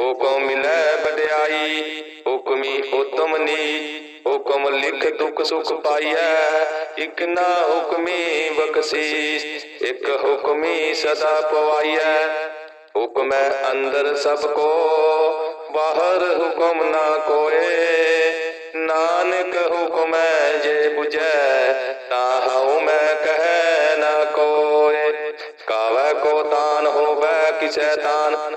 ਹੁਕਮ ਮਿਲੈ ਵਡਿਆਈ, ਹੁਕਮੀ ਉਤਮ ਨੀ, ਹੁਕਮ ਲਿਖ ਦੁਖ ਸੁਖ ਪਾਈਐ, ਇਕ ਨਾ ਹੁਕਮੀ ਬਖਸ਼ੀਸ, ਇਕ ਹੁਕਮੀ ਸਦਾ ਪਵਾਈਐ। ਹੁਕਮੈ ਅੰਦਰ ਸਭ ਕੋ, ਬਾਹਰ ਹੁਕਮ ਨਾ ਕੋਏ। ਨਾਨਕ ਹੁਕਮੈ ਜੇ 부ਜੈ ਤਾ ਹਉ ਮੈਂ ਕਹਿ ਨਾ ਕੋਏ। ਕਾਵੈ ਕੋ ਤਾਨ ਹੋਵੈ ਕਿਸੈ ਤਾਨ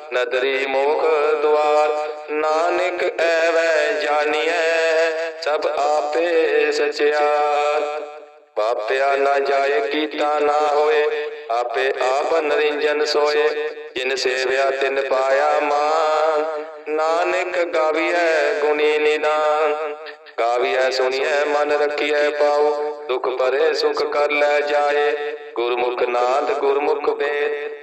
ਨਦਰੀ ਮੋਖ ਦੁਆਰ, ਨਾਨਕ ਐਵੈ ਜਾਣੀਐ, ਸਭ ਆਪੇ ਸਚਿਆਰ। ਪਾਪਿਆ ਨਾ ਜਾਏ, ਕੀਤਾ ਨਾ ਹੋਏ, ਆਪੇ ਆਪ ਨਰਿੰਜਨ ਸੋਏ। ਜਿਨ ਸੇਵਿਆ, ਤਿਨ ਪਾਇਆ ਮਾਨ। ਨਾਨਕ ਗਾਵੀਐ, ਗੁਣੀ ਨਿਦਾਨ। ਗਾਵੀਐ, ਸੁਣੀਐ, ਮਨ ਰਖੀਐ ਪਾਉ ਦੁਖ ਪਰੇ ਸੁਖ ਕਰ ਲੈ ਜਾਏ। ਗੁਰਮੁਖ ਨਾਦ, ਗੁਰਮੁਖ ਵੇਦ।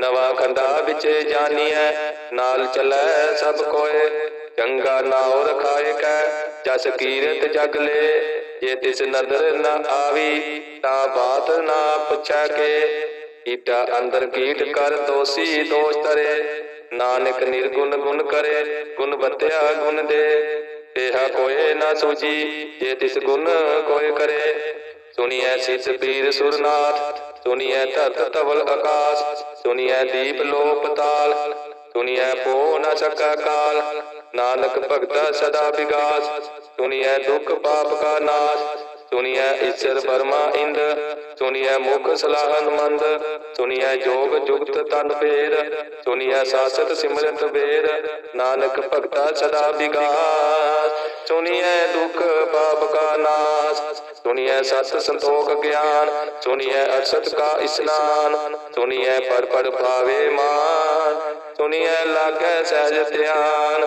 ਨਵਾਂ ਖੰਡਾ ਵਿੱਚ ਜਾਨੀਐ, ਨਾਲ ਚੱਲੈ ਸਭ ਕੋਏ। ਚੰਗਾ ਨਾਉ ਰਖਾਏ ਕੈ ਜਸ ਕੀਰਤ ਜਗ ਲੈ। ਜੇ ਤਿਸ ਨਦਰ ਨ ਆਵੀ, ਤਾਂ ਬਾਤ ਨਾ ਪੁੱਛੈ ਕੇ। ਈਟਾ ਅੰਦਰ ਕੀਟ ਕਰ ਦੋਸੀ ਦੋਸ਼ ਤਰੇ ਨਾਨਕ ਨਿਰਗੁਣ ਗੁਣ ਕਰੇ, ਗੁਣ ਬਤਿਆ ਗੁਣ ਦੇ। ਤੇਹਾ ਕੋਏ ਨਾ ਸੂਜੀ ਜੇ ਤਿਸ ਗੁਣ ਕੋਏ ਕਰੇ। ਸੁਣੀਐ ਸਿਸ ਪੀਰ ਸੁਰਨਾਥ ਸੁਣੀਐ ਧਰਤ ਤਵਲ ਆਕਾਸ਼, ਸੁਣੀਐ ਦੀਪ ਲੋਪ ਤਾਲ, ਸੁਣੀਐ ਪੋ ਨ ਸਕਾ ਕਾਲ। ਨਾਨਕ ਭਗਤਾ ਸਦਾ ਵਿਗਾਸ, ਸੁਣੀਐ ਦੁਖ ਪਾਪ ਕਾ ਨਾਸ਼ ਸੁਣੀਐ ਈਸ਼ਰ ਬਰਮਾ ਇੰਦ ਸੁਣੀਐ ਮੁਖ ਸਲਾਹਨ ਮੰਦ ਸੁਣੀਐ ਜੋਗ ਜੁਗਤ ਤਨ ਫੇਰ ਸੁਣੀਐ ਸਾਸਤ ਸਿਮਰਤ ਬੇਰ ਨਾਨਕ ਭਗਤਾ ਸਦਾ ਵਿਗਾਸ। ਸੁਣੀਐ ਦੁਖ ਪਾਪ ਕਾ ਨਾਸ਼ ਸੁਣੀਐ ਸਤ ਸੰਤੋਖ ਗਿਆਨ ਸੁਣੀਐ ਅਰਸਤ ਕਾ ਇਸਨਾਨ ਸੁਣੀਐ ਪਰ ਪੜ ਭਾਵੇ ਮਾਨ ਸੁਣੀਐ ਲਾਗੈ ਸਹਿਜ ਧਿਆਨ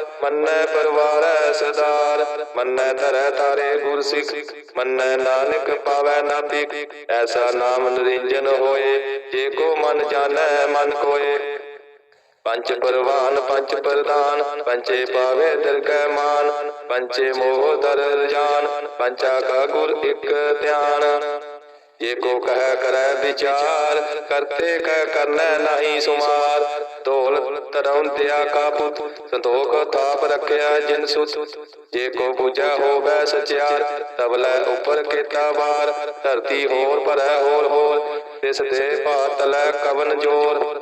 ਮੰਨੈ ਪਰਵਾਰੈ ਸਦਾਰ, ਮੰਨੈ ਧਰੈ ਤਾਰੇ ਗੁਰ ਸਿੱਖ ਮੰਨੈ ਨਾਨਕ ਪਾਵੈ ਨਾ ਐਸਾ ਨਾਮ ਨਰਿੰਜਨ ਹੋਏ, ਜੇ ਕੋ ਮਨ ਜਾਣੈ ਮਨ ਕੋਏ। ਪੰਚ ਪਰਵਾਨ, ਪੰਚ ਪ੍ਰਦਾਨ, ਪੰਚੇ ਪਾਵੇ ਦਰਗਹਿ ਮਾਨ, ਪੰਚੇ ਮੋਹ ਦਰ ਜਾਨ, ਪੰਚਾ ਕਾ ਗੁਰ ਇੱਕ ਧਿਆਨ। ਜੇ ਕੋ ਕਹਿ ਕਰੈ ਵਿਚਾਰ, ਕਰਤੇ ਕਹਿ ਕਰਨੈ ਨਹੀਂ ਸੁਮਾਰ। ਢੋਲ ਤਰਉ ਦਿਆ ਕਾ ਸੰਤੋਖ ਤਾਪ ਰਖਿਆ ਜਿਨ ਸੁਤ। ਜੇ ਕੋ ਬੁਝੈ ਹੋਵੈ ਸਚਿਆਰ ਤਬਲੇ ਉਪਰ ਕੀਤਾ ਵਾਰ। ਧਰਤੀ ਹੋਰ ਭਰੈ ਹੋਰ ਹੋਰ ਤਿਸ ਦੇ ਪਾਤਲੈ ਕਵਨ ਜੋਰ।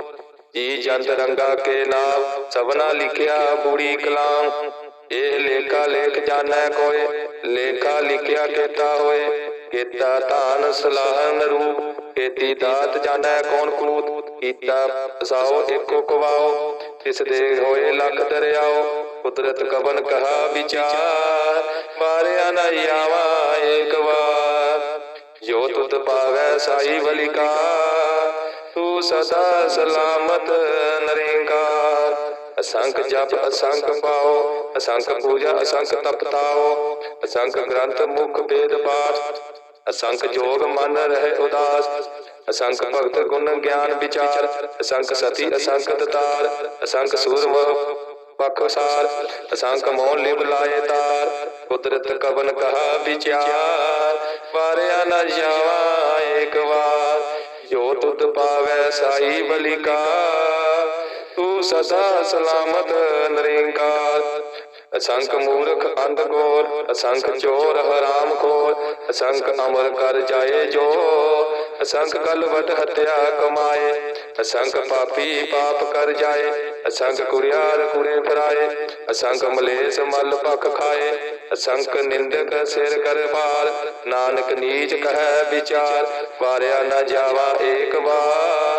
ਜੀ ਜੰਤ ਰੰਗਾ ਕੇ ਨਾਮ ਸਭਨਾ ਲਿਖਿਆ ਬੂੜੀ ਕਲਾਮ। ਇਹ ਲੇਖਾ ਲੇਖ ਜਾਣੈ ਕੋਏ, ਲੇਖਾ ਲਿਖਿਆ ਕੀਤਾ ਹੋਏ। ਕੀਤਾ ਧਾਨ ਸਲਾਹਨ ਰੂਪ ਕੀਤੀ ਦਾਤ ਜਾਣੈ ਕੌਣ ਕੂਤ, ਕੀਤਾ ਸਾਓ ਏਕੋ ਕਵਾਓ, ਤਿਸ ਦੇ ਹੋਏ ਲੱਖ ਦਰਿਆਓ, ਕੁਦਰਤ ਕਵਨ ਕਹਾ ਵਿਚਾਰ, ਮਾਰਿਆ ਨਾ ਆਵਾ ਏਕ ਵਾਰ। ਜੋ ਤੁਧ ਪਾਵੈ ਸਾਈ ਵਲਿਕਾ ਤੂੰ ਸਦਾ ਸਲਾਮਤ ਨਰੇਂਕਾਰ। ਅਸੰਖ ਜਪ, ਅਸੰਖ ਪਾਓ, ਅਸੰਖ ਪੂਜਾ, ਅਸੰਖ ਤਪਤਾਓ, ਅਸੰਖ ਗ੍ਰੰਥ ਮੁਖ ਵੇਦ ਪਾਠ। ਅਸੰਖ ਜੋਗ ਮਨ ਰਹਿ ਉਦਾਸ ਅਸੰਖ ਭਗਤ ਗੁਣ ਗਿਆਨ ਵਿਚਾਰ ਅਸੰਖ ਸਤੀ ਅਸੰਖ ਦਤਾਰ ਅਸੰਖ ਸੂਰਮ ਪਖਸਾਰ ਅਸੰਖ ਮੋਹ ਲਿਵ ਲਾਏ ਤਾਰ, ਕੁਦਰਤ ਕਵਨ ਕਹਾ ਵਿਚਾਰ, ਵਾਰਿਆ ਨ ਜਾਵਾ ਏਕ ਵਾਰ, ਜੋ ਤੁਧ ਪਾਵੈ ਸਾਈ ਬਲਿਕਾ ਤੂੰ ਸਦਾ ਸਲਾਮਤ ਨਰੇਂਕਾਰ। ਅਸੰਖ ਮੂਰਖ ਅੰਧ ਗੋਰ ਅਸੰਖ ਚੋਰ ਹਰਾਮ ਖੋਰ ਅਸੰਖ ਅਮਰ ਕਰ ਜਾਏ ਜੋ, ਅਸੰਖ ਕਲਵਟ ਹਤਿਆ ਕਮਾਏ, ਅਸੰਖ ਪਾਪੀ ਪਾਪ ਕਰ ਜਾਏ, ਅਸੰਖ ਕੁਰਿਆਰ ਕੁਰੇ ਫਰਾਏ, ਅਸੰਖ ਮਲੇਸ ਮਲ ਪਖ ਖਾਏ, ਅਸੰਖ ਨਿੰਦਕ ਸਿਰ ਕਰ ਪਾਰ ਨਾਨਕ ਨੀਚ ਕਹੈ ਵਿਚਾਰ, ਵਾਰਿਆ ਨਾ ਜਾਵਾ ਏਕ ਵਾਰ।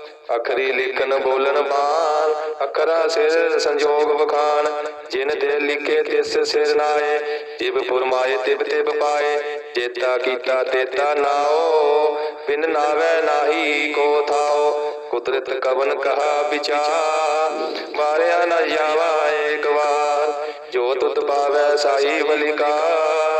ਅਖਰੀ ਲਿਖਨ ਬੋਲਨ ਬਾਣ, ਅਖਰਾ ਸਿਰ ਸੰਜੋਗ ਵਖਾਨ ਜਿਨ ਤੇ ਲਿਖੇ ਤਿਸ ਸਿਰ ਨਾਏ, ਜਿਬ ਫੁਰਮਾਏ ਤਿਬ ਤਿਬ ਪਾਏ ਜੇਤਾ ਕੀਤਾ ਤੇਤਾ ਨਾਓ, ਬਿਨ ਨਾਵੇ ਨਾਹੀ ਕੋ ਥਾਓ, ਕੁਦਰਤ ਕਵਨ ਕਹਾ ਵਿਚਾਰ ਵਾਰਿਆ ਨਾ ਜਾਵਾ ਏਕ ਵਾਰ, ਜੋ ਤੁਧ ਪਾਵੈ ਸਾਈ ਬਲਿਕਾਰ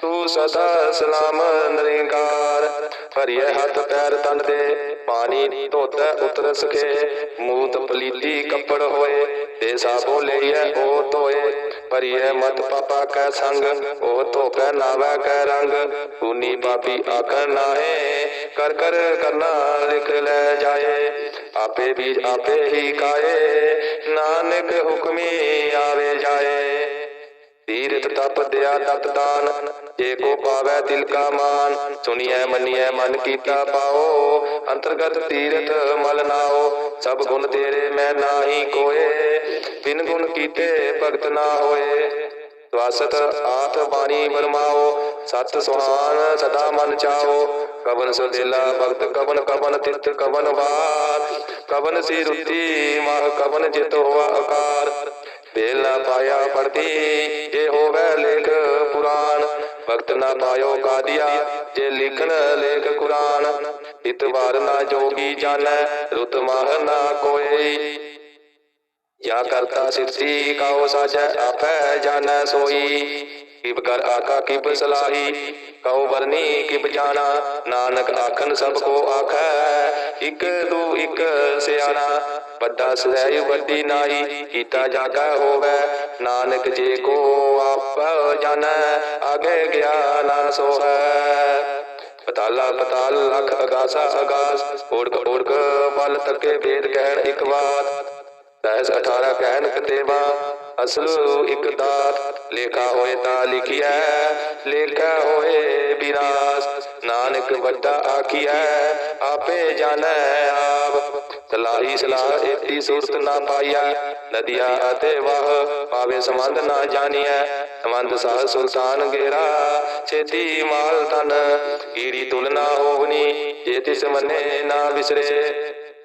ਤੂੰ ਸਦਾ ਸਲਾਮ ਨਰਿੰਕਾਰ। ਭਰੀਏ ਹੱਥ ਪੈਰ ਤਨ ਦੇ, ਪਾਣੀ ਧੋਤੈ ਉਤਰ ਸਕੇ। ਮੂਤ ਪਲੀਤੀ ਕੱਪੜ ਹੋਏ, ਤੇ ਸਾਬੋ ਲਈਐ ਉਹ ਧੋਏ। ਭਰੀਏ ਮਤ ਪਾਪਾ ਕੈ ਸੰਗ, ਉਹ ਧੋਪੈ ਨਾਵੈ ਕੈ ਰੰਗ। ਪੂਨੀ ਪਾਪੀ ਆਖਰ ਨਾਹੇ, ਕਰ ਕਰ ਕਰਨਾ ਲਿਖ ਲੈ ਜਾਏ। ਆਪੇ ਵੀ ਆਪੇ ਹੀ ਕਾਏ ਨਾਨਕ ਹੁਕਮੀ ਆਵੇ ਜਾਏ। ਤੀਰਥ ਤਪ ਦਿਆ ਤਤ ਦਾਨ, ਜੇ ਕੋ ਪਾਵੈ ਤਿਲ ਕਾ ਮਾਨ ਸੁਣੀਐ ਮੰਨੀਐ ਮਨ ਕੀਤਾ ਪਾਓ, ਅੰਤਰਗਤ ਤੀਰਥ ਮਲ ਨਾਓ, ਸਭ ਗੁਣ ਤੇਰੇ ਮੈਂ ਨਾਹੀ ਕੋਏ, ਬਿਨ ਗੁਣ ਕੀਤੇ ਭਗਤ ਨਾ ਹੋਏ। ਸਵਾਸਤ ਆਠ ਬਾਣੀ ਬਰਮਾਓ ਸਤ ਸੁਹਾਨ ਸਦਾ ਮਨ ਚਾਓ। ਕਵਨ ਸੁਦੇਲਾ ਭਗਤ, ਕਵਨ ਕਵਨ ਤਿਤ ਕਵਨ ਵਾਰ। ਕਵਨ ਸੀ ਰੁੱਤੀ ਮਹ ਕਵਨ ਜਿਤ ਹੋਆ ਆਕਾਰ। ਬੇਲਾ ਪਾਇਆ ਪੜਤੀ ਜੇ ਹੋਵੇ ਲੇਖ ਪੁਰਾਨ ਭਗਤ ਨਾ ਪਾਇਓ ਕਾਦੀਆ, ਜੇ ਲਿਖਣ ਲੇਖ ਕੁਰਾਨ ਇਤਵਾਰ ਨਾ ਜੋਗੀ ਜਾਣੈ, ਰੁਤ ਮਾਹ ਨਾ ਕੋਈ ਜਾਂ ਕਰਤਾ ਸਿਰਤੀ ਕਾਉ ਸਾਜੈ, ਆਪੈ ਜਾਣੈ ਸੋਈ। ਕਿਬ ਕਰ ਆਕਾ ਕਿਬ ਸਲਾਹੀ, ਕਉ ਵਰਨੀ ਕਿਬ ਜਾਣਾ, ਨਾਨਕ ਆਖਨ ਸਭ ਕੋ ਆਖੈ, ਇਕ ਦੂ ਇਕ ਸਿਆਣਾ, ਵੱਡਾ ਸਹਿ ਵੱਡੀ ਨਾਹੀ, ਕੀਤਾ ਜਾਗਾ ਹੋਵੇ, ਨਾਨਕ ਜੇ ਕੋ ਆਪ ਜਾਣੈ, ਆਗੇ ਗਿਆਨ ਸੋਹੈ। ਪਤਾਲਾ ਪਤਾਲ ਲਖ ਅਗਾਸਾ ਅਗਾਸ, ਓੜਕ ਓੜਕ ਪਲ ਤੱਕੇ ਵੇਦ ਕਹਿਣ ਇਕ ਬਾਤ ਦਸ 18 ਕਹਿਣ ਕਤੇਵਾ? ਅਸਲ ਇੱਕ ਦਾਤ, ਲੇਖਾ ਹੋਏ ਤਾਂ ਲਿਖਿਆ ਲੇਖਾ ਹੋਏ ਵਿਨਾਸ਼ ਨਾਨਕ ਵੱਡਾ ਆਖੀਐ, ਆਪੇ ਜਾਣੈ ਆਪ। ਸਲਾਹੀ ਸਲਾਹ ਏਤੀ ਸੂਰਤ ਨਾ ਪਾਈਆ ਨਦੀਆ ਅਤੇ ਵਾਹ ਪਾਵੇ ਸੰਬੰਧ ਨਾ ਜਾਣੀਐ। ਸੰਬੰਧ ਸਾਹ ਸੁਲਤਾਨ ਗੇਰਾ, ਛੇਤੀ ਮਾਲ ਤਨ ਕੀੜੀ ਤੁਲਨਾ ਹੋਵਨੀ, ਜੇ ਤਿਸ ਮੰਨੇ ਨਾ ਵਿਸਰੇ।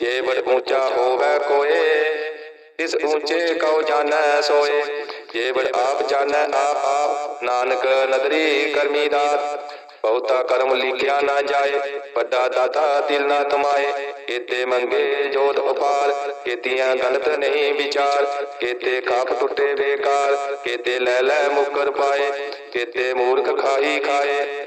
ਜੇ ਬੜ ਉੱਚਾ ਹੋਵੇ ਕੋਏ, ਇਸ ਉੱਚੇ ਕਉ ਜਾਣੈ ਸੋਏ। ਜੇ ਬੜ ਆਪ ਜਾਣੈ ਆਪ ਆਪ ਨਾਨਕ ਨਦਰੀ ਕਰਮੀ ਦਾਤ। ਬਹੁਤਾ ਕਰਮ ਲਿਖਿਆ ਨਾ ਜਾਏ, ਵੱਡਾ ਦਾਤਾ ਦਿਲ ਨਾ ਤਮਾਏ ਕੀਤੇ ਮੰਗੇ ਜੋਤ ਉਪਾਰ, ਕੀਤੀਆਂ ਗਲਤ ਨਹੀਂ ਵਿਚਾਰ। ਕੀਤੇ ਕਾਪ ਟੁੱਟੇ ਬੇਕਾਰ, ਕੀਤੇ ਲੈ ਲੈ ਮੁਕਰ ਪਾਏ। ਕੀਤੇ ਮੂਰਖ ਖਾਈ ਖਾਏ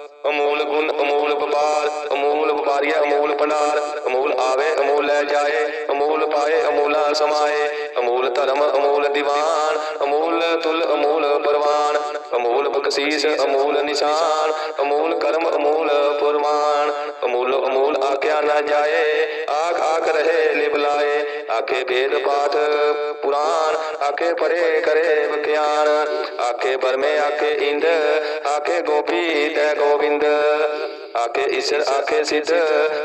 ਅਮੋਲ ਗੁਣ, ਅਮੋਲ ਵਪਾਰ, ਅਮੋਲ ਵਪਾਰੀਆ, ਅਮੋਲ ਭੰਡਾਰ, ਅਮੋਲ ਆਵੇ, ਅਮੋਲ ਲੈ ਜਾਏ, ਅਮੋਲ ਪਾਏ, ਅਮੋਲ ਸਮਾਏ, ਅਮੂਲ ਧਰਮ, ਅਮੂਲ ਦੀਵਾਨ, ਅਮੂਲ ਤੁਲ, ਅਮੂਲ ਪਰਵਾਨ, ਅਮੂਲ ਬਖਸ਼ੀਸ, ਅਮੂਲ ਨਿਸ਼ਾਨ, ਅਮੂਲ ਕਰਮ, ਅਮੂਲ ਪੁਰਮਾਨ, ਅਮੂਲ ਅਮੂਲ ਆਖਿਆ ਨਾ ਜਾਏ, ਆਖ ਆਖ ਰਹੇ ਲਿਬਲਾਏ, ਆਖੇ ਵੇਦ ਪਾਠ ਪੁਰਾਨ ਆਖੇ ਪਰੇ ਕਰੇ ਵਿਖਿਆਨ ਆਖੇ ਬਰਮੇ ਆਖੇ ਇੰਦ, ਆਖੇ ਗੋਪੀ ਤੈ ਗੋਬਿੰਦ ਆਖੇ ਈਸ਼ਰ ਆਖੇ ਸਿੱਧ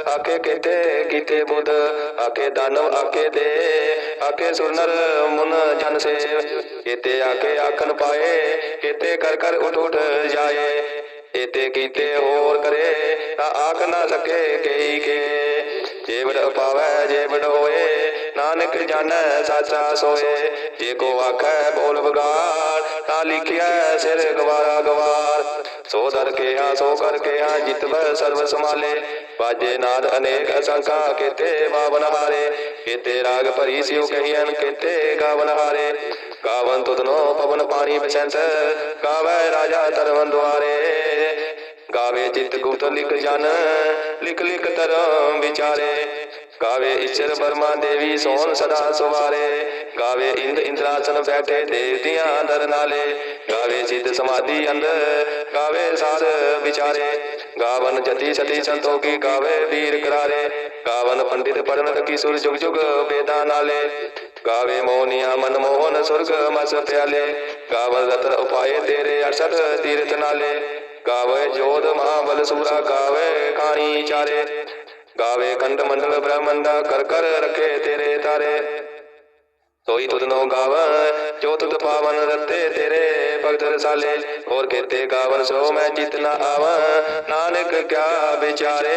ਆਖੇ ਕੀਤੇ ਕੀਤੇ ਬੁੱਧ ਆਖੇ ਦਾਨਵ ਆਖੇ ਦੇ ਆਖੇ ਸੁਰਨਰ ਮੁਨ ਜਨ ਸੇਵ ਕੀਤੇ ਆਖੇ ਆਖਨ ਪਾਏ ਕੀਤੇ ਕਰ ਕਰ ਉਠ ਉਠ ਜਾਏ ਏਤੇ ਕੀਤੇ ਹੋਰ ਕਰੇ ਤਾਂ ਆਖ ਨਾ ਸਕੇ ਕਈ ਕੇ ਜੇ ਵਡ ਪਾਵੈ ਜੇ ਵਡ ਹੋਏ ਨਾਨਕ ਜਾਣੈ ਸਾਚਾ ਸੋਏ ਜੇ ਕੋ ਆਖੈ ਬੋਲ ਬਗਾੜ ਤਾਂ ਲਿਖਿਆ ਸਿਰ ਗਵਾਰਾ ਗਵਾਰ ਸੋ ਦਰ ਕਿਹਾ, ਸੋ ਕਰ ਕਿਹਾ, ਜਿਤਵੈ ਸਰਬ ਸਮਾਲੇ ਬਾਜੇ ਨਾਦ ਅਨੇਕ ਅਸੰਖਾ, ਕੀਤੇ ਬਾਵਨ ਹਾਰੇ। ਕੀਤੇ ਰਾਗ ਭਰੀ ਸਿਉ ਕਹੀਨ ਕੀਤੇ ਗਾਵਨ ਹਾਰੇ। ਗਾਵਨ ਤੁਧਨੋ ਪਵਨ ਪਾਣੀ ਬਸੰਤ ਗਾਵੇ ਰਾਜਾ ਤਰਵਨ ਦੁਆਰੇ। ਗਾਵੇ ਚਿਤ ਗੁਪਤ ਲਿਖ ਜਨ, ਲਿਖ ਲਿਖ ਧਰਮ ਵਿਚਾਰੇ। ਗਾਵੇ ਈਸ਼ਰ ਬਰਮਾ ਦੇਵੀ ਸੋਨ ਸਦਾ ਸਵਾਰੇ। ਗਾਵੇ ਇੰਦ ਇੰਦਰਾਸਨ ਬੈਠੇ ਦੇਵਤਿਆਂ ਦਰ ਨਾਲੇ। ਗਾਵੇ ਸਿੱਧ ਸਮਾਧੀ ਅੰਦ ਗਾਵੇ ਸਾਧ ਵਿਚਾਰੇ। ਗਾਵਨ ਜਤੀ ਸਤੀ ਸੰਤੋਖੀ ਗਾਵੇ ਵੀਰ ਕਰਾਰੇ। ਗਾਵਨ ਪੰਡਿਤ ਪੜਨਤ ਕੀ ਸੁਰ ਜੁਗ ਜੁਗ ਵੇਦਾਂ ਨਾਲੇ। ਗਾਵੇ ਮੋਨੀਆ ਮਨ ਮੋਹਨ ਸੁਰਗ ਮਸ ਪਿਆਲੇ। ਗਾਵਨ ਰਤਨ ਉਪਾਏ ਤੇਰੇ ਅਰਸਤ ਤੀਰਥ ਨਾਲੇ। ਗਾਵੇ ਜੋਧ ਮਹਾਬਲ ਸੂਰਾ ਗਾਵੇ ਕਾਣੀ ਚਾਰੇ। ਗਾਵੇ ਖੰਡ ਮੰਡਲ ਬ੍ਰਹਮੰਡਾ ਕਰ ਕਰ ਰਖੇ ਤੇਰੇ ਤਾਰੇ। ਸੋਈ ਤੁਧ ਨੋ ਗਾਵਨ ਜੋ ਤੁਧ ਪਾਵਨ ਰਤੇ ਤੇਰੇ ਭਗਤ ਰਸਾਲੇ। ਹੋਰ ਕੀਤੇ ਗਾਵਨ ਸੋ ਮੈਂ ਜਿਤ ਨਾ ਆਵਾਂ, ਨਾਨਕ ਕਿਆ ਵਿਚਾਰੇ।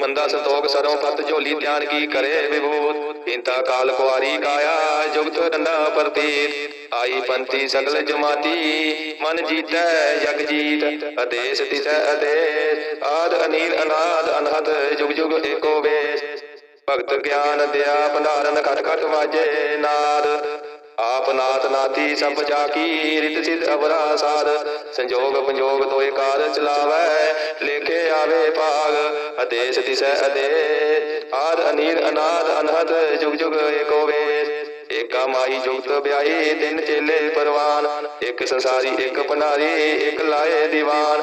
ਮੰਦਾ ਸੰਤੋਖ ਸਰੋਂ ਪਤ ਝੋਲੀ ਧਿਆਨ ਕੀ ਕਰੇ ਵਿਭੂਤ? ਇੰਤਾ ਕਾਲ ਕੁਆਰੀ ਕਾਇਆ, ਜੁਗਤ ਡੰਡਾ ਪ੍ਰਤੀਤ। ਆਈ ਪੰਤੀ ਸਗਲ ਜਮਾਤੀ, ਮਨ ਜੀਤੈ, ਜਗ ਜੀਤ। ਅਦੇਸ ਤਿਸੈ ਅਦੇਸ ਆਦ ਅਨੀਲ ਅਨਾਦ ਅਨਹਦ, ਜੁਗ ਜੁਗ ਏਕੋ ਵੇਸ। ਭਗਤ ਗਿਆਨ ਦਿਆ, ਭੰਡਾਰਨ ਖਟ ਖਟ ਵਾਜੇ ਨਾਦ। ਆਪ ਨਾਥ ਨਾਥੀ ਸਭ ਜਾ ਰਿਤ ਸਿਧ ਅਵਰਾ ਸਾਧ ਸੰਜੋਗ ਪੰਜੋਗ ਤੋਏ ਕਾਰ ਚਲਾਵੈ, ਲੇਖੇ ਆਵੇ ਭਾਗ, ਆਦੇਸ਼ ਦਿਸੈ ਅਦੇ ਆਦ ਅਨੀਰ ਅਨਾਦ ਅਨਹਦ, ਜੁਗ ਜੁਗ ਏਕੋ ਵੇਸ। ਏਕਾ ਮਾਈ ਜੁਗਤ ਵਿਆਹੀ ਦਿਨ ਚੇਲੇ ਪਰਵਾਨ। ਇੱਕ ਸੰਸਾਰੀ, ਇੱਕ ਭੰਡਾਰੀ ਇੱਕ ਲਾਏ ਦੀਵਾਨ।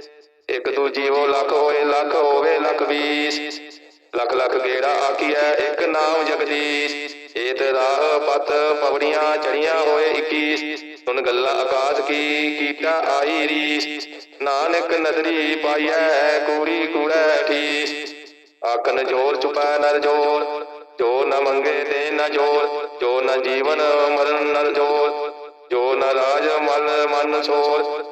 ਇੱਕ ਦੂਜੀ ਜੀਵੋ ਲੱਖ ਹੋਏ, ਲੱਖ ਹੋਵੇ ਲੱਖ ਵੀਸ। ਲੱਖ ਲੱਖ ਗੇੜਾ ਆਖੀਐ, ਇੱਕ ਨਾਮ ਜਗਦੀਸ਼। ਏਤ ਰਾਹ ਪਤ ਪਵੜੀਆਂ ਚੜੀਆਂ ਹੋਏ 21 ਸੁਣ ਗੱਲਾਂ ਆਕਾਸ਼ ਕੀ ਕੀਤਾ ਆਈ ਰੀਸ। ਨਾਨਕ ਨਦਰੀ ਪਾਈਐ, ਕੂੜੀ ਕੂੜੈ ਠੀਸ। ਆਖਨ ਜੋਰ ਚੁਪੈ ਨਰ ਜੋਰ, ਜੋ ਨ ਮੰਗੇ ਤੇ ਨ ਜੋਰ, ਜੋ ਨ ਜੀਵਨ ਮਰਨ ਨਰ ਜੋਰ, ਜੋ ਨ ਰਾਜ ਮਨ ਮਨ ਸੋਰ।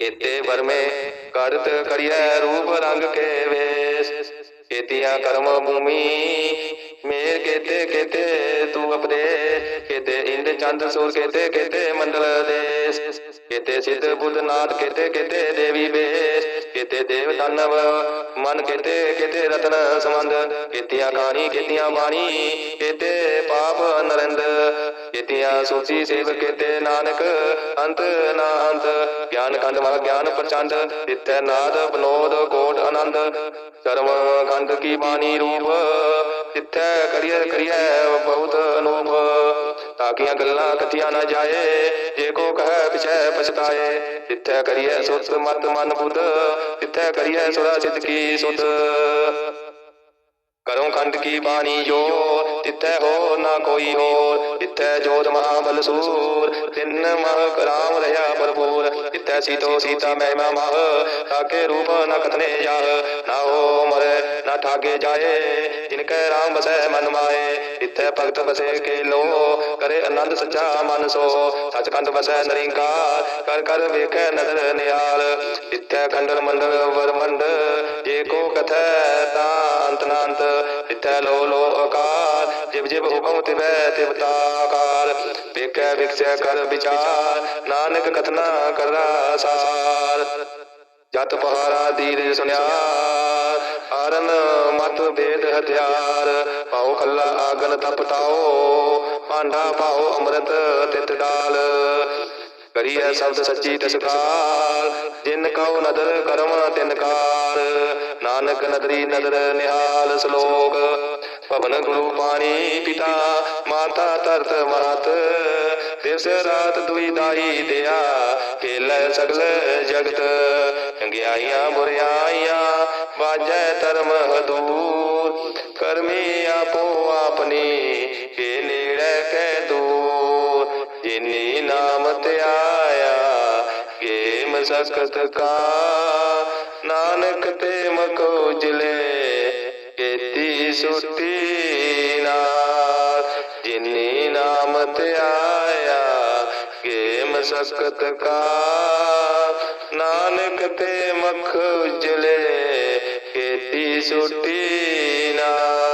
ਕੇਤੇ ਵਰਮੇ ਕਰਤ ਕਰਿਐ ਰੂਪ ਰੰਗ ਕੇ ਵੇਸ। ਕੇਤੀਆਂ ਕਰਮ ਭੂਮੀ, ਮੇਰ ਕੇਤੇ ਕੇਤੇ ਤੂੰ ਅਪਦੇ ਕੇਤੇ ਇੰਦ ਚੰਦ ਸੂਰ ਕੇਤੇ ਕੇਤੇ ਮੰਡਲ ਦੇਸ। ਕਿਤੇ ਸਿੱਧ ਬੁੱਧ ਨਾਥ, ਕਿਤੇ ਕੇਤੇ ਦੇਵੀ ਬੇਸ ਕਿਤੇ ਦੇਵ ਦਾਨਵ, ਮਨ ਕਿਤੇ ਕੇਤੇ ਰਤਨ ਸੰਬੰਧ, ਕੇਤੀਆਂ ਕਹਾਣੀ ਕੇਤੀਆਂ ਬਾਣੀ, ਕੇਤੇ ਪਾਪ ਨਰਿੰਦ, ਕੇਤੀਆਂ ਸੋਚੀ ਸੇਵ, ਕੇਤੇ ਨਾਨਕ, ਅੰਤ ਨਾ ਅੰਤ ਗਿਆਨ ਕੰਦ ਮਾ ਗਿਆਨ ਪ੍ਰਚੰਡ, ਤਿੱਥੈ ਨਾਦ ਬਨੋਦ ਕੋਟ ਆਨੰਦ, ਕਰਮ ਖੰਡ ਕੀ ਬਾਣੀ ਰੂਪ, ਤਿੱਥੈ ਕਰੀਐ ਕਰੀਏ ਬਹੁਤ ਅਨੂਪ। ਤਾਕੀਆਂ ਗੱਲਾਂ ਕਥੀਆਂ ਨਾ ਜਾਏ। ਜੇ ਕੋ ਕਹੈ ਪਿਛੈ ਪਛਤਾਏ। ਤਿੱਥੈ ਕਰੀਐ ਸੁਤ ਮਤ ਮਨ ਬੁੱਧ ਤਿੱਥੈ ਕਰੀਏ ਸੁਰਾ ਸਿਦਕੀ ਸੁਤ ਕਰੋ ਕਰਮ ਖੰਡ ਕੀ ਬਾਣੀ ਜੋ ਤਿੱਥੈ ਹੋ ਨਾ ਕੋਈ ਹੋਰ। ਤਿੱਥੈ ਜੋਤ ਮਹਾਬਲ ਸੂਰ ਤਿੰਨ ਮਹ ਕਰਾਮ ਰਹਾ ਭਰਪੂਰ। ਤਿੱਥੈ ਸੀਤੋ ਸੀਤਾ ਮਹਿਮਾ ਮਹ। ਤਾਕੇ ਰੂਪ ਨ ਕਥਨੇ ਜਾਹ। ਨਾ ਹੋ ਮਰੇ, ਨਾ ਠਾਗੇ ਜਾਏ। ਜਿਨ ਕੈ ਰਾਮ ਬਸੈ ਮਨ ਮਾਏ। ਤਿੱਥੈ ਭਗਤ ਬਸੇ ਕੇ ਲੋ ਕਰੇ ਆਨੰਦ ਸੱਚਾ ਮਨ ਸੋ। ਸਚਕੰਦ ਬਸੈ ਨਰਿੰਕਾਰ। ਕਰ ਕਰ ਵੇਖੈ ਨਦਰ ਨਿਹਾਲ। ਤਿੱਥੈ ਖੰਡਨ ਮੰਡਲ ਵਰਮੰਡ ਜੇ ਕੋ ਕਥੈ ਤਾਂ ਅੰਤ ਨਾ ਲੋ ਲੋ ਅਕਾਰ ਜਿਵ ਜਿਵ ਹੁਕਮ ਤਿਵੈ ਤਿਵਤਾ ਤਾਕਾਰ ਵੇਖੈ ਵਿਖਸੈ ਕਰ ਵਿਚਾਰ, ਨਾਨਕ ਕਥਨਾ ਕਰਾ ਸਾਰ। ਜਤ ਪਹਾਰਾ ਦੀਰ ਸੁਨਿਆ ਹਰਨ ਮਤ ਭੇਦ ਹਥਿਆਰ। ਪਾਉ ਖੱਲਾ ਆਗਨ ਤਪਤਾਓ ਭਾਂਡਾ ਪਾਉ ਅੰਮ੍ਰਿਤ ਤਿਤ ਡਾਲ। ਕਰੀਐ ਸ਼ਬਦ ਸੱਚੀ ਤਸਕਾਰ ਜਿਨ ਕਉ ਨਦਰ ਕਰਮ ਤਿਨ ਕਾਰ। ਨਾਨਕ ਨਦਰੀ ਨਦਰ ਨਿਹਾਲ ਸ਼ਲੋਕ। ਭਵਨ ਗੁਰੂ ਪਾਣੀ ਪਿਤਾ, ਮਾਤਾ ਤਰਤ ਮਾਤ ਦਿਵਸ ਰਾਤ ਦੁਈ ਦਾਈ ਦਿਆ ਖੇਲੇ ਸਗਲ ਜਗਤ। ਚੰਗਿਆਈਆਂ ਬੁਰਿਆਈਆਂ, ਵਾਜੈ ਧਰਮ ਹਦੂਰ। ਕਰਮੀ ਆਪੋ ਆਪਣੀ, ਕੇ ਨੇੜੇ ਕੈ ਦੂਰ। ਜਿਨੀ ਨਾਮ ਤੇ ਆਇਆ ਕੇ ਮਸਕਤ ਕਾ। ਨਾਨਕ ਤੇ ਮਕੋ ਜਿਲੇ ਕੀਤੀ ਸੁਤੀ ਨਾਰ ਜਿਨੀ ਨਾਮ ਤੇ ਆਇਆ ਕੇ ਮਸਕਤ ਕਾ। ਨਾਨਕ ਤੇ ਮਖ ਉਜਲੇ ਕੀਤੀ ਸੁਟੀ ਨਾਰ